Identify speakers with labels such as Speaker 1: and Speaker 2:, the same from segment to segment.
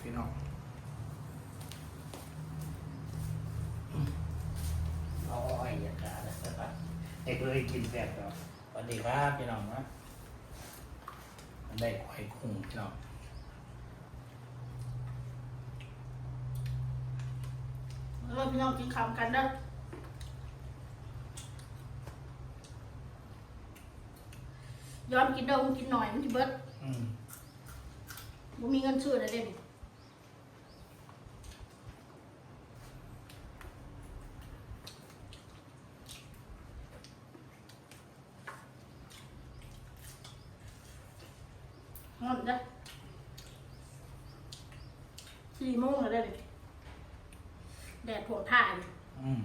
Speaker 1: พี่น้อง
Speaker 2: เอาอ้อยอย่างกันนะครับ
Speaker 1: เอกเลยกินแซ่บแล้ว
Speaker 2: สวัสดีครับพี่น้องนะ
Speaker 1: มันได้ไข่คุ้งพี่น้อง
Speaker 3: แล้วพี่น้องกินข้าวกันเด้อย้อนกินเด้อมันกินหน่อยมันสิเบิด
Speaker 1: อืม
Speaker 3: บ่มีเงินซื้อได้เด้นี่ฮอนเด้อ สี่โมงแล้วเด้อนี่แดดผล่ท่าย
Speaker 1: อืม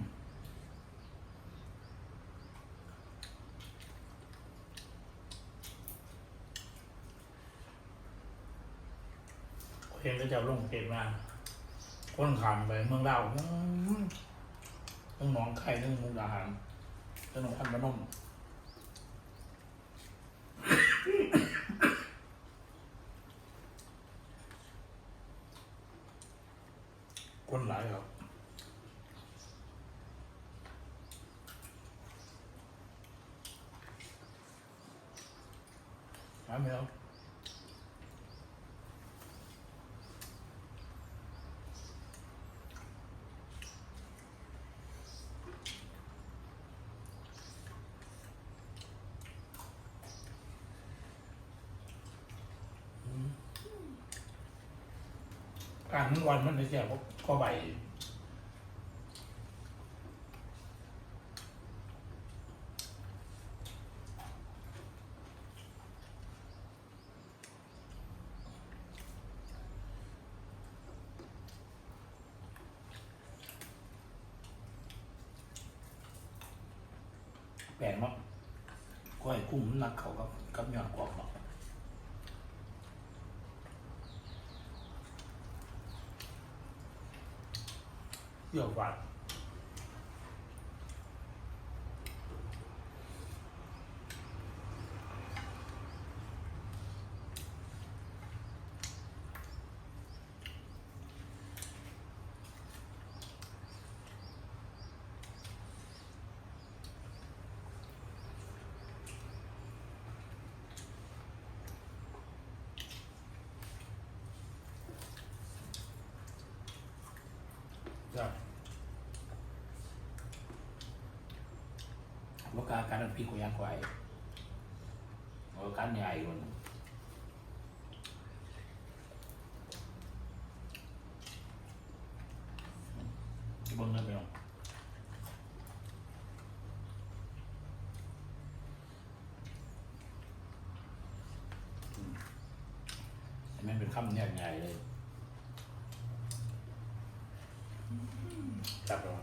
Speaker 1: เพลงก็จะลงเพลงมาคนขามไปเมืองเล่าวอืมเมืองหนองไข่เมืองมุกดาหารถนนพันพนม คนหลายครับหาไม่เอาการทั้งวันมันไม่ใช่ ก็ก็ใบแปลงเนาะก้อยกุ้มันนักเขากับกับยอดกรอบเนาะ เยี่ ว่ากาการอันพี่กุยังไกว่าการใหญ่คนเบิ่งนะพี่น้องอืมอันนั้นเป็นคำใหญ่ๆเลยจับแล้ว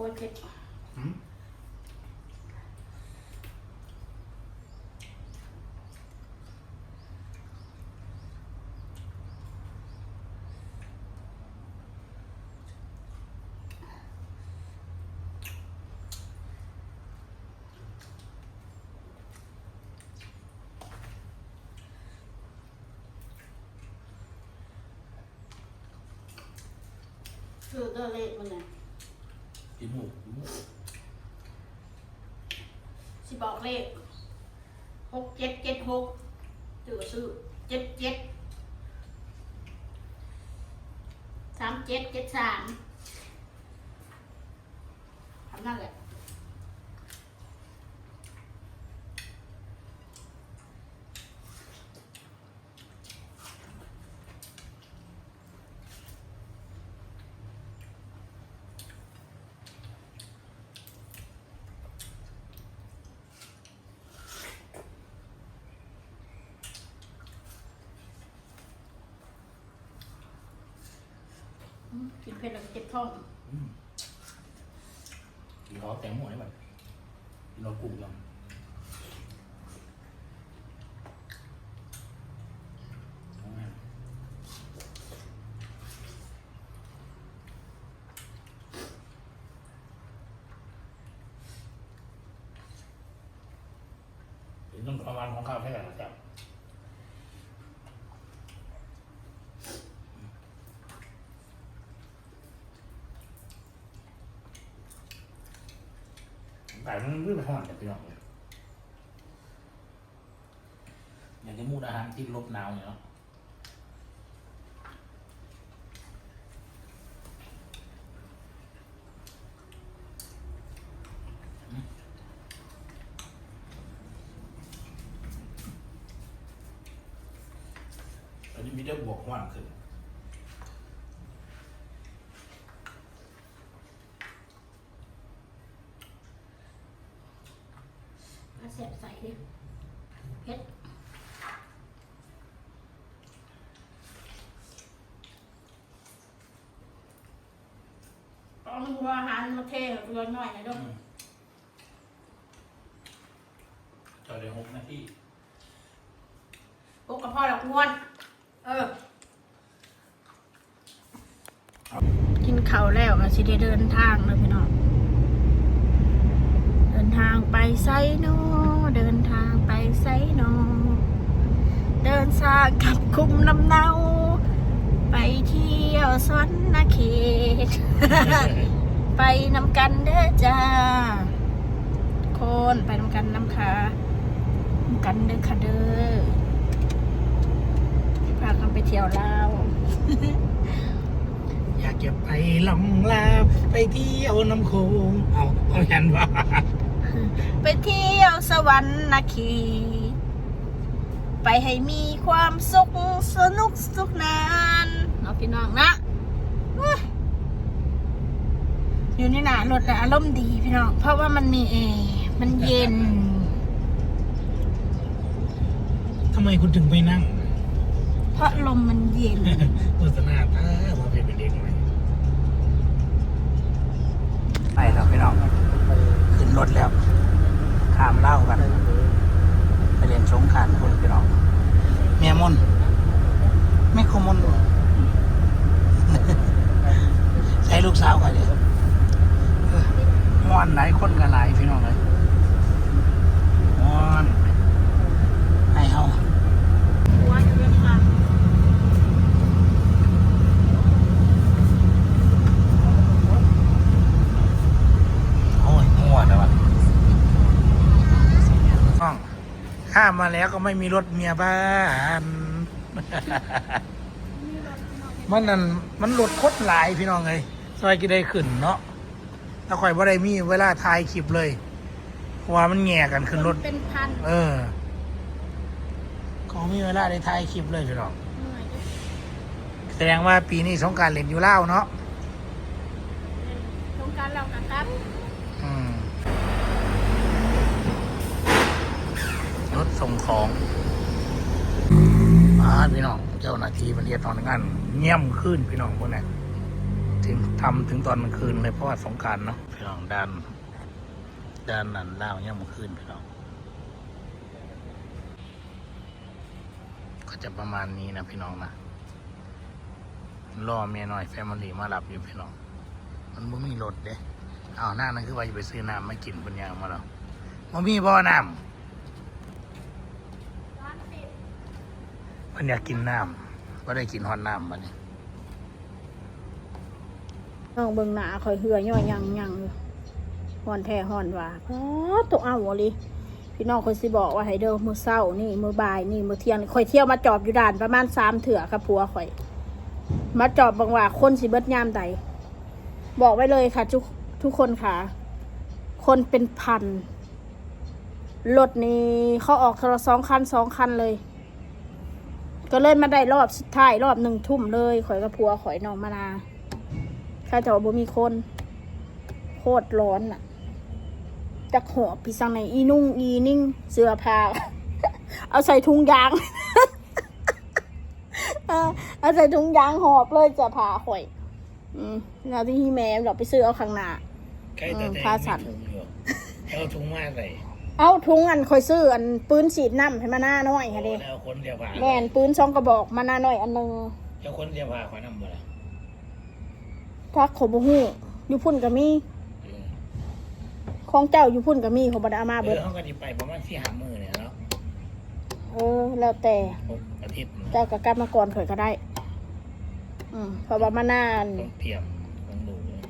Speaker 3: โอ้โหเผ็ด
Speaker 1: อืม
Speaker 3: คือเดอเลขมันน่ะ
Speaker 1: กินหมู กินหมู
Speaker 3: สิบอกเลขหกเจ็ดเจ็ดหกซื้อซื้อเจ็ดเจ็ดสามเจ็ดเจ็ดสามทำนั่นแหละ กินเผ็ดแล้วก็เจ็บท้อง
Speaker 1: กินเขาแตงโมได้ไหมกินเรากุ้งยังต้องประมาณของข้าวแค่ไหนนะครับ ไก่มันไม่ไปห่อนแต่พี่น้องเลย
Speaker 2: อย่างที่มูดอาหารที่ลบหนาวเนี่ยเนาะ
Speaker 1: ตอนนี้มีได้บวกหวานขึ้น
Speaker 3: มาเสียบใส่ดิเผ็ดต้องดูอาหารมาเทเรือหน่อยนะด้วย
Speaker 1: จอดเดี๋ยวหกนาที
Speaker 3: พวกกับพ่อหลักอ้วน เออ กินข้าวแล้วก็สิได้เดินทางเลยพี่น้อง เดินทางไปไซโนเดินทางไปไซโนเดินทางกับคุมลำเนา ไปเที่ยวสวรรณเขต ไปนำกันเด้อจ้าคนไปนำกันนำขานำกันเด้อค่ะเด้อพากันไปเที่ยวลาว
Speaker 1: อยากจะไปล่องลาไปเที่ยวน้ำโขงเอาเอาแทนว่า
Speaker 3: ไปเที่ยวสวรรค์นาคี ไปให้มีความสุขสนุกสุขนานเนาะพี่น้องนะเว้ยอยู่ในหนารถอะอารมณ์ดีพี่น้อง เพราะว่ามันมีแอร์มันเย็น
Speaker 1: ทำไมคุณถึงไปนั่ง
Speaker 3: เพราะลมมันเย็น
Speaker 1: โฆษณาตาว่าเป็นเด็กไหม
Speaker 2: ไปแล้วพี่น้อง ขึ้นรถแล้วข้ามเล่ากัน ไปเรียนสงขลานคนพี่น้องเมียมนไม่ขมนใช้ลูกสาวกันเลยม่วนหลายคนกันหลายพี่น้องเลยม่วนให้เฮา โอ้ยม่วนแล้ววะ
Speaker 1: ห้องข้า มมาแล้วก็ไม่มีรถเมียบ้านมันนั่นมันรถโคตรหลายพี่น้องเลยซอยกี่ได้ขึ้นเนาะถ้าข่อยบ่ได้มีเวลาถ่ายคลิปเลยเพราะว่ามันแง่กันขึ้นรถ
Speaker 3: เป็นพัน
Speaker 1: เออเขามีเวลาได้ถ่ายคลิปเลยพี่น้องแสดงว่าปีนี้สงกรารเล่นอยู่เล่าวเนาะ
Speaker 3: สงการเรากันครับ
Speaker 1: อืม ถส่งของอาพี่น้อง เจ้าหน้าที่มันเรียกตอนงานเงี่ยมขึ้นพี่น้องพวกนี้ถึงทำถึงตอนกลางคืนเลยเพราะว่าสงการเนาะพี่น้องด้านด้านนั้นเล่าเงี่ยมขึ้นพี่น้องก็จะประมาณนี้นะพี่น้องนะรอเมียหน่อยแฟมิลี่มารับอยู่พี่น้อง มันบ่มีรถเด้เอาวหน้านั่นคือว่าจะไปซื้อน้ำมากินปัญญางมาแล้วบ่มีบ่อน้ำ มันอยากกินน้ำก็ได้กินฮอนน้ำบัดนี้
Speaker 3: น้องเบิ่งหน้าคอยเหือย่อยยังยังอยู่ห่อนแท้หอนว่าอ๋อตกเอาวเลยพี่น้องคอยสิบอกว่าให้เด้อมือเศร้านี่มือบ่ายนี่มือเที่ยงคอยเที่ยวมาจอบอยู่ด่านประมาณสามเถื่อครับผัวคอย มาจอบบางว่าคนสิเบิดยามใดบอกไว้เลยค่ะทุกทุกคนค่ะ คนเป็นพันรถนี้เขาออกทรสองคันสองคันเลย ก็เลยมาได้รอบสุดท้ายรอบหนึ่งทุ่มเลยข่อยกับผัวข่อยน้องมานาข้าจะว่าบ่มีคน โคตรร้อนอะจักหอบพี่สังในอีนุ่งอีนิ่ง เสื้อผ้าเอาใส่ถุงยางเออเอาใส่ถุงยางหอบเลยจะพาข่อย อืมแล้วที่แม่เราไปซื้อเอาข้างหน้า
Speaker 1: ใกล้แต่
Speaker 3: อืม
Speaker 1: แดง
Speaker 3: พาสัตว์
Speaker 1: มีถุงอยู่เอาถุงมาใส่
Speaker 3: เอาถุงอันข่อยซื้ออันปืนฉีดน้ำให้มาหน้าน้อยค่ะเด้
Speaker 1: แล้วคนเดียวผ่า
Speaker 3: แม่นปืนช่องกระบอกมาหน้าน้อยอันหนึง
Speaker 1: เจ้าคนเดียวผ่าขวาน้ำบ่ละ
Speaker 3: ทักขบหูอยู่พุ่นก็มีของเจ้าอยู่พุ่นก็มีเขาบไดเอามา
Speaker 1: เอ
Speaker 3: เบิ
Speaker 1: อ
Speaker 3: ด
Speaker 1: เขาก็ดีไปประมาณสี่ห้ามือเนี่ยเนาะ
Speaker 3: เออ แล้วแต่
Speaker 1: หกอาทิตย์นะ
Speaker 3: เจ้าก็กลับมาก่อนข่อยก็ได้ อืมเพราะว่ามาหน้า
Speaker 1: ต้องเตรียมต้องดูเลย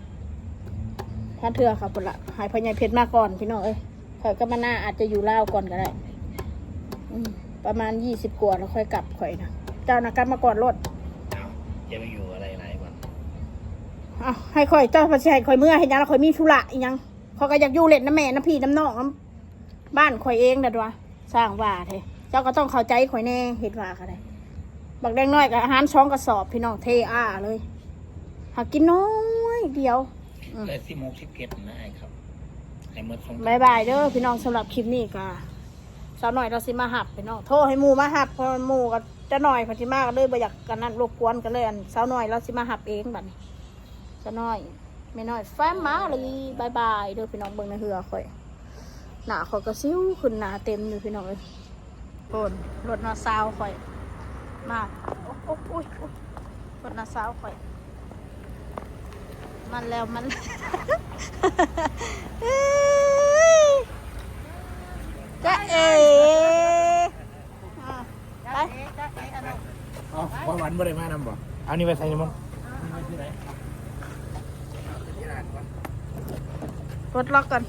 Speaker 3: ถ้าเถื่อค่ะปุ่นละหายพญายเพชรมาก่อนพี่น้องเอ้ย ข่อยก็มาหน้าอาจจะอยู่ลาวก่อนก็ได้อืมประมาณยี่สิบกว่าแล้วค่อยกลับข่อยนะเจ้านะกลับมาก่อนรถ
Speaker 1: เอาจะไปอยู่อะไรหลายวัน
Speaker 3: เอาให้ข่อยเจ้าพระชัยข่อยเมื่อเห็นยังแล้วข่อยมีธุระอีหยังเขาก็อยากอยู่เล่นน้ำแม่น้ำพี่น้ำน้องน้ำบ้านข่อยเองนะดัวสร้างว่าเทเจ้าก็ต้องเข้าใจข่อยแน่เห็นว่าค่ะได้บักแดงน้อยกับอาหารช้องกระสอบพี่น้องเทอ้าเลย หากินน้อยเดียวอืม
Speaker 1: เลยสิโมกสิบเก็ดนะไอ้ ครับไอ้เมื่อสงก
Speaker 3: บายบายเด้อพี่น้องสำหรับคลิปนี้ก็สาวหน่อยเราสิมาหับพี่น้องโทรให้หมูมาหับเพราะหมูก็จะหน่อยพัทิมาก็เลยบ่อยากกันนั้นรบกวนกันเลยอันสาวหน่อยเราสิมาหับเองบัดนี้สาวน้อยไม่น้อยแฟมมาเลยบายบายเด้อพี่น้องเบิ่งในเหือข่อยหน้าข่อยก็ซิ้วขึ้นหน้าเต็มอยู่พี่น้องเอ้ยโอนรถนาซาวข่อย มาโอ๊ะโอ๊ะโอ๊ยโอ๊ยรถนาซาวข่อย มันแล้วมัน จ๊ะเอ๋ไป
Speaker 1: อ๋อวันวันไม่ได้มานำบ่เอานี่ไปใส่มั้ง
Speaker 3: กดล็อกก่อน